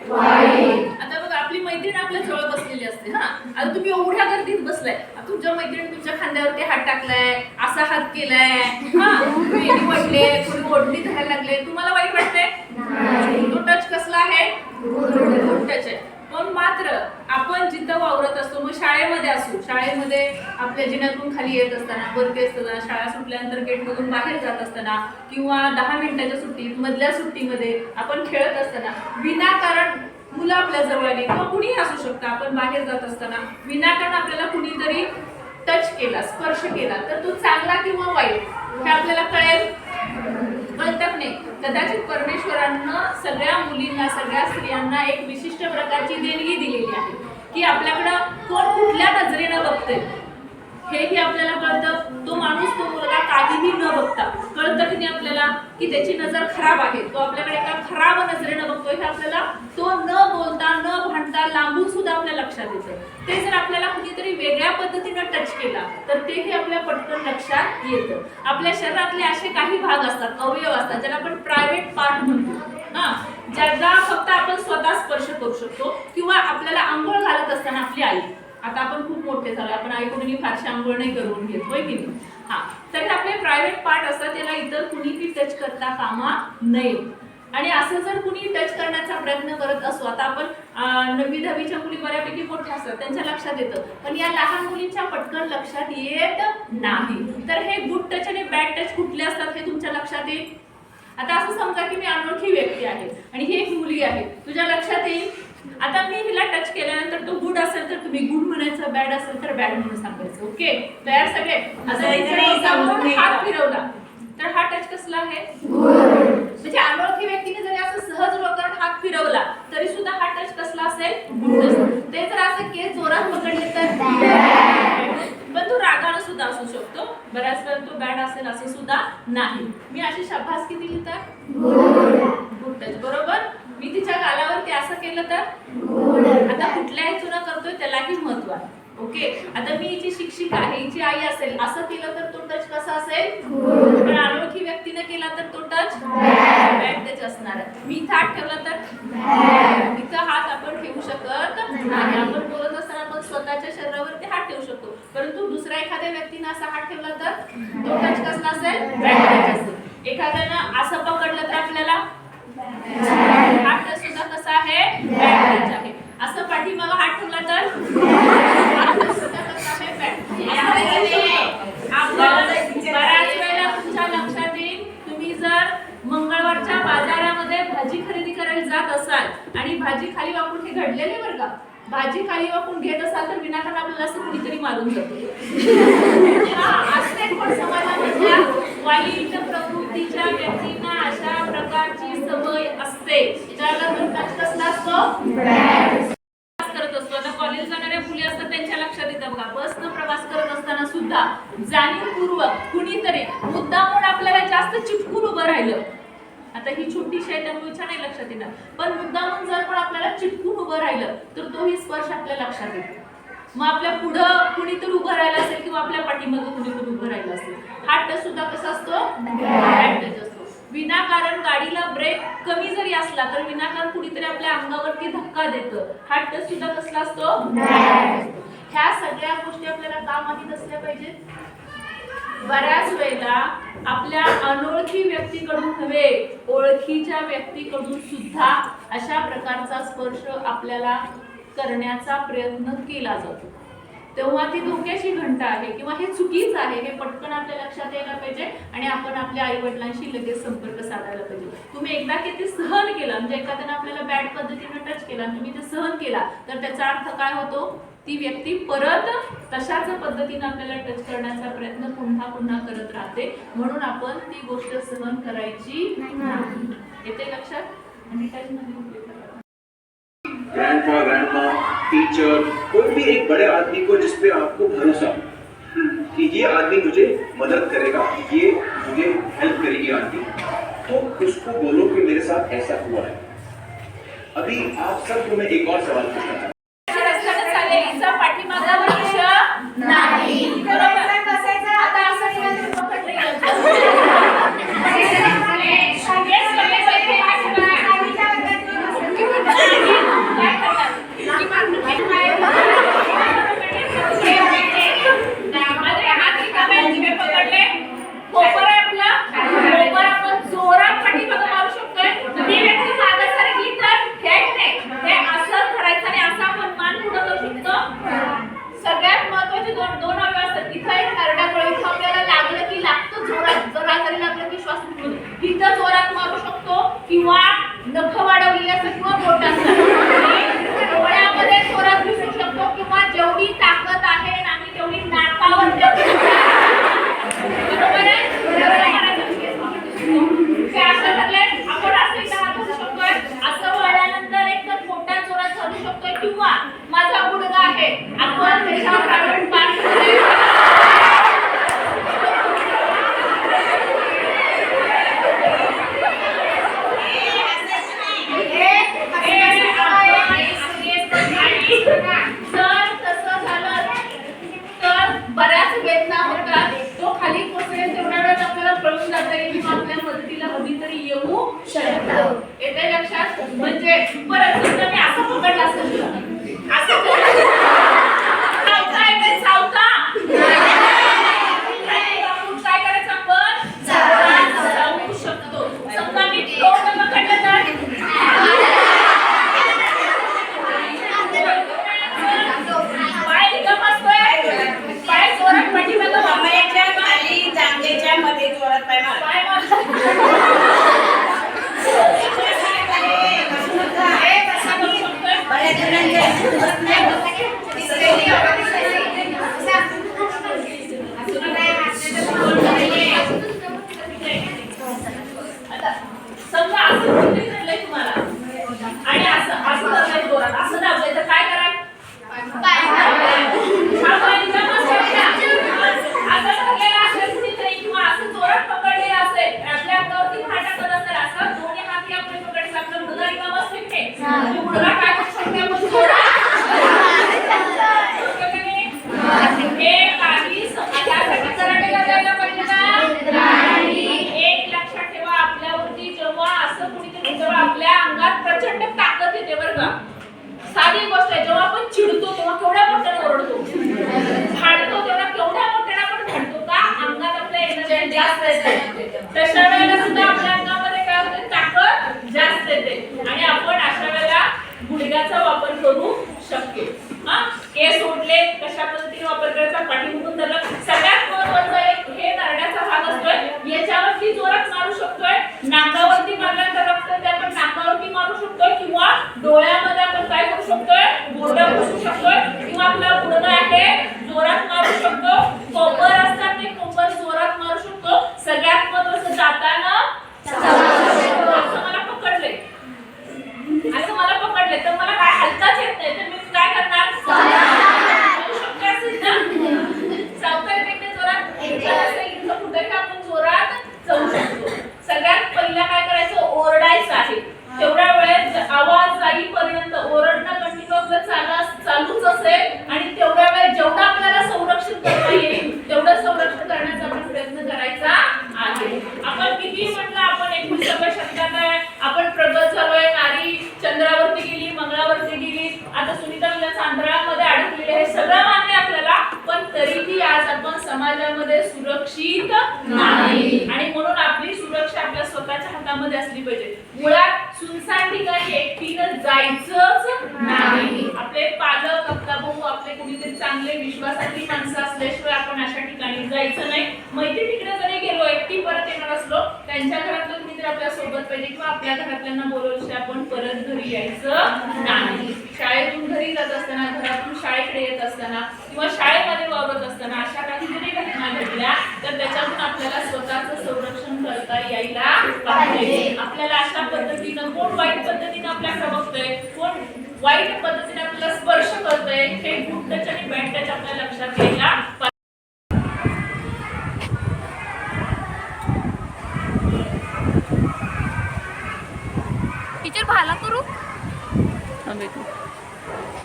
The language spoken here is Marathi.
आता बघा आपली मैत्रीण आपल्या जवळ बसलेली असते हा आता तुम्ही एवढ्या गर्दीत बसलाय. तुमच्या मैत्रीण तुमच्या खांद्यावरती हात टाकलाय असा हात केलाय. हा कोणी ओढणी धरायला लागले. तुम्हाला वाईट वाटतंय? तो टच कसला आहे? टच आहे. पण आपण जिथं वावरत असतो मग शाळेमध्ये असू. शाळेमध्ये आपल्या जिन्यातून खाली येत असताना वरती असताना शाळा सुटल्यानंतर गेटमधून बाहेर जात असताना किंवा दहा मिनिटाच्या सुट्टीत मधल्या सुट्टीमध्ये आपण खेळत असताना विनाकारण मुलं आपल्या जवळ आली किंवा कुणीही असू शकतं आपण बाहेर जात असताना विनाकारण आपल्याला कुणीतरी टच केला स्पर्श केला तर तो चांगला किंवा वाईट हे आपल्याला कळेल. कळतं नाही. कदाचित परमेश्वरानं सगळ्या मुलींना सगळ्या स्त्रियांना एक विशिष्ट प्रकारची देणगी दिलेली आहे की आपल्याकडं कोण कुठल्या नजरेनं बघतंय. हेही आपल्याला कळतं. तो माणूस तो मुलगा काहीही न बघता कळतं की नाही आपल्याला की त्याची नजर खराब आहे. तो आपल्याकडे एका खराब नजरेनं बघतोय. हे आपल्याला तो न बोलता न भांडता लांबून सुद्धा आपल्या लक्षात येतं ते जर आपल्याला कुणीतरी वेगळ्या पद्धतीनं टच केला तर तेही आपल्या पटकन लक्षात येतं. आपल्या शरीरातले असे काही भाग असतात अवयव असतात ज्याला आपण प्रायव्हेट पार्ट म्हणतो. हा. ज्याचा फक्त आपण स्वतः स्पर्श करू शकतो किंवा आपल्याला आंघोळ घालत असताना आपली आई. आता आपण खूप मोठे झालो आपण आईकडून फारशी आंघोळ नाही करून घेत होय की नाही? हा. तर आपले प्रायव्हेट पार्ट असतात त्याला इतर कुणीही टच करता कामा नये. आणि असं जर कुणी टच करण्याचा प्रयत्न करत असो आता आपण अं, नववी दहावीच्या मुली बऱ्यापैकी मोठ्या असतात त्यांच्या लक्षात येतं. पण या लहान मुलींच्या पटकन लक्षात येत नाही. तर हे गुड टच आणि बॅड टच कुठले असतात हे तुमच्या लक्षात येईल? आता असं समजा की मी अनोळखी व्यक्ती आहे आणि ही एक मुलगी आहे. तुझ्या लक्षात येईल? आता मी हिला टच केल्यानंतर तो गुड असेल तर तुम्ही गुड म्हणायचं बॅड असेल तर बॅड म्हणून सांगायचं ओके तयार सगळे? आता हात. फिरवला. तर हा टच कसला आहे? म्हणजे अनोळखी व्यक्तीने जरी असं सहज वगैरे हात फिरवला तरी सुद्धा हा टच कसला असेल. ते जर असं केस जोरात पकडले तर पण तो रागानं सुद्धा असू शकतो. बऱ्याच वेळा तो बॅड असेल असं सुद्धा नाही. मी अशी शाबास किती लिहितात गुड टच बरोबर? मी तिच्या गालावरती असं केलं तर? आता कुठल्या हेतून करतोय त्यालाही महत्त्व आहे. ओके आता मी हिची शिक्षिका आहे हिची आई असेल असं केलं तर तो टच कसा असेल? पण अनोळखी व्यक्तीने केला तर तो टच बॅड. टच असणार आहे. मी इथं हात ठेवला तर? इथं हात आपण ठेवू शकत नाही. आपण बोलत असताना आपण स्वतःच्या शरीरावरती हात ठेवू शकतो. परंतु दुसऱ्या एखाद्या व्यक्तीने असा हात ठेवला तर तो टच कसला असेल? बॅड. टच असेल. एखाद्यानं असं पकडलं तर आपल्याला हात टच सुद्धा कसा आहे बॅड टच आहे असं पाठीमागं हात ठेवला तर हात टच सुद्धा कसा आहे बॅड आपण बऱ्याच वेळेला तुमच्या लक्षात येईल तुम्ही जर मंगळवारच्या बाजारामध्ये भाजी खरेदी करायला जात असाल आणि भाजी खाली वापरून हे घडलेले बरं का? भाजी खाली वापरून घेत असाल तर विनाकारण आपल्याला असं कुणीतरी मारून जातो. हा, असते पण समाजामधल्या वाईट प्रवृत्तीच्या व्यक्तींना अशा प्रकारची सवय असते ज्याला म्हणतात कसला असतो? प्रवास करत असतो. आता कॉलेज जाणाऱ्या मुली असतात त्यांच्या लक्षात येतं बघा. बसनं प्रवास करत असताना सुद्धा जाणीवपूर्वक कुणीतरी मुद्दामून आपल्याला जास्त चिटकून उभं राहिलं. आता ही छोटीशी आहे त्यामुळे छान नाही लक्षात येणार. पण मुद्दामून जर पण आपल्याला चिटकून उभं राहिलं तर तोही स्पर्श आपल्या लक्षात येतो. मग आपल्या पुढं कुणीतरी उभं राहिलं असेल किंवा आपल्या पाठीमध्ये कुणीतरी उभं राहिलं असेल हा टच सुद्धा कसा असतो? असतो. विनाकारण गाडीला ब्रेक कमी जरी असला तर विनाकारण कुणीतरी आपल्या अंगावरती धक्का देतं. हा टच सुद्धा कसला असतो? ह्या सगळ्या गोष्टी आपल्याला का माहीत असल्या पाहिजेत. बऱ्याच वेळेला आपल्या अनोळखी व्यक्तीकडून नव्हे ओळखीच्या व्यक्तीकडून सुद्धा अशा प्रकारचा स्पर्श आपल्याला करण्याचा प्रयत्न केला जातो. तेव्हा ती धोक्याची घंटा आहे किंवा हे चुकीचं आहे हे पटकन आपल्या लक्षात यायला पाहिजे आणि आपण आपल्या आई वडिलांशी लगेच संपर्क साधायला पाहिजे. तुम्ही एकदा किती सहन केला म्हणजे एखाद्यानं आपल्याला बॅड पद्धतीनं टच केला आणि तुम्ही ते सहन केला तर त्याचा अर्थ काय होतो? ती व्यक्ती परत तशाच पद्धतीनं आपल्याला टच करण्याचा प्रयत्न पुन्हा पुन्हा करत राहते. म्हणून आपण ती गोष्ट सहन करायची नाही. येते लक्षात? आणि टच. ग्रैंडपा ग्रैंडमा टीचर कोई भी एक बड़े आदमी को जिस पे आपको भरोसा हो कि ये आदमी मुझे मदद करेगा ये मुझे हेल्प करेगी आंटी तो उसको बोलो कि मेरे साथ ऐसा हुआ है। अभी आप सबको मैं एक और सवाल पूछना चाहता दोन दोन हवे असतात. इथं एक करड्याकडे इथं आपल्याला लागलं की लागतो जोरात. जर आजारी लागलं की श्वास घेऊन. इथं जोरात मारू शकतो किंवा नख वाढवलेली असते किंवा बोट असतात. डोळ्यामध्ये जोरात दिसू शकतो किंवा जेवढी ताकद आहे आम्ही तेवढी नाकावर शकतं लक्षात. म्हणजे परत मी असं पकडलं असेल तुला. असं केलं. सावका येते, सावका. काय करायचं आपण जाऊ शकतो समजा मी तोंड पकडलं तर पाय एकदम असतोय पाय जोरात पाठीमागं वाकवायचे. कमरेच्या खाली जांघेच्या मध्ये जोरात पाय मार पाय मार. बऱ्याच जणांचे सुचत नाही बघ. आता समजा असं कुठे धरलंय तुम्हाला आणि असं असं धरलंय जोरात असं दाबलंय तर काय कराल हा पाय एकदम असं ठेवा. असं धरलेलं असेल कुणीतरी किंवा असं जोरात पकडलेलं असेल आपल्या अंगावरती हात टाकत असेल असं दोन्ही हात या पुढे पकडायचं आपलं गुडघा काय हे काही करायला पाहिजे का एक लक्षात ठेवा आपल्यावरती जेव्हा असं कुणीतरी जेव्हा आपल्या अंगात प्रचंड ताकद येते बरं का. साधी गोष्ट आहे जेव्हा आपण चिडतो तेव्हा केवढ्या मोठ्याने ओरडतो. भांडतो तेव्हा केवढ्या मोठ्याने आपण भांडतो का? अंगात आपल्या एनर्जी जास्त येते तशा वेळेला सुद्धा आपल्या अंगामध्ये काय होते ताकद जास्त येते आणि आपण अशा वेळेला गुडघ्याचा वापर करू शकते हा? केस ओढले कशा पद्धतीने वापर करायचा? पाठीमुखून धरलं सगळ्यात महत्वाचं एक हे नरड्याचा भाग असतोय याच्यावरती जोरात मारू शकतोय नाकावरती मारल्यानंतर रक्त येते आपण नाकावरती मारू शकतोय किंवा डोळ्यामध्ये आपण काय करू शकतोय बोर्ड बसू शकतोय किंवा आपला गुडघा आहे जोरात मारू शकतो कोपर असतात ते कोपर जोरात मारू शकतो सगळ्यात महत्वाचं जाताना असं मला पकडलंय असं मला पकडले तर मला काय हलताच येत नाही तर मी काय करणार करू शकते असेल ना सावकार येते जोरात एकदा असं इथं कुठे का आपण जोरात जाऊ शकतो सगळ्यात पहिला काय करायचं ओरडायचं आहे तेवढ्या वेळेत आवाज जाईपर्यंत ओरडणं कंटिन्यू आपलं चालू चालूच असेल आणि तेवढ्या वेळेत जेवढं आपल्याला संरक्षण करता येईल तेवढं संरक्षण करण्याचा आपण प्रयत्न करायचा आहे आपण किती म्हटलं आपण एकोणीसाव्या शतकात आहे आपण प्रगत झालोय नारी चंद्रावरती गेली मंगळावरती गेली आता सुनीता विलियम्स अंतराळामध्ये अडकलेले हे सगळं मान्य आहे आपल्याला पण तरीही आज आपण समाजामध्ये सुरक्षित नाही. आणि म्हणून आपली सुरक्षा आपल्या स्वतःच्या हातामध्ये असली पाहिजे. मुळात सुनसान ठिकाणी एकटीनं जायचंच नाही. आपले पालक अक्का भाऊ आपले कुणीतरी चांगले विश्वासातली माणसं असल्याशिवाय आपण अशा ठिकाणी जायचं नाही. मैत्रिणीकडे जरी गेलो एकटी परत येणार असलो त्यांच्या घरातलं कुणीतरी आपल्यासोबत पाहिजे किंवा आपल्या घरातल्यांना बोलवल्याशिवाय आपण परत घरी यायचं नाही. शाळेतून घरी जात असताना घरातून शाळेकडे येत असताना किंवा शाळेमध्ये वावरत असताना अशा काही जरी घटना घडल्या तर त्याच्यातून आपल्याला स्वतःचं संरक्षण करता यायला पाहिजे. आपल्याला अशा पद्धतीनं कोण वाईट पद्धतीनं आपल्याकडे बघतोय कोण वाईट पद्धतीने आपल्याला स्पर्श करतोय हे गुड टच आणि बॅड टच आपल्या लक्षात यायला Boa.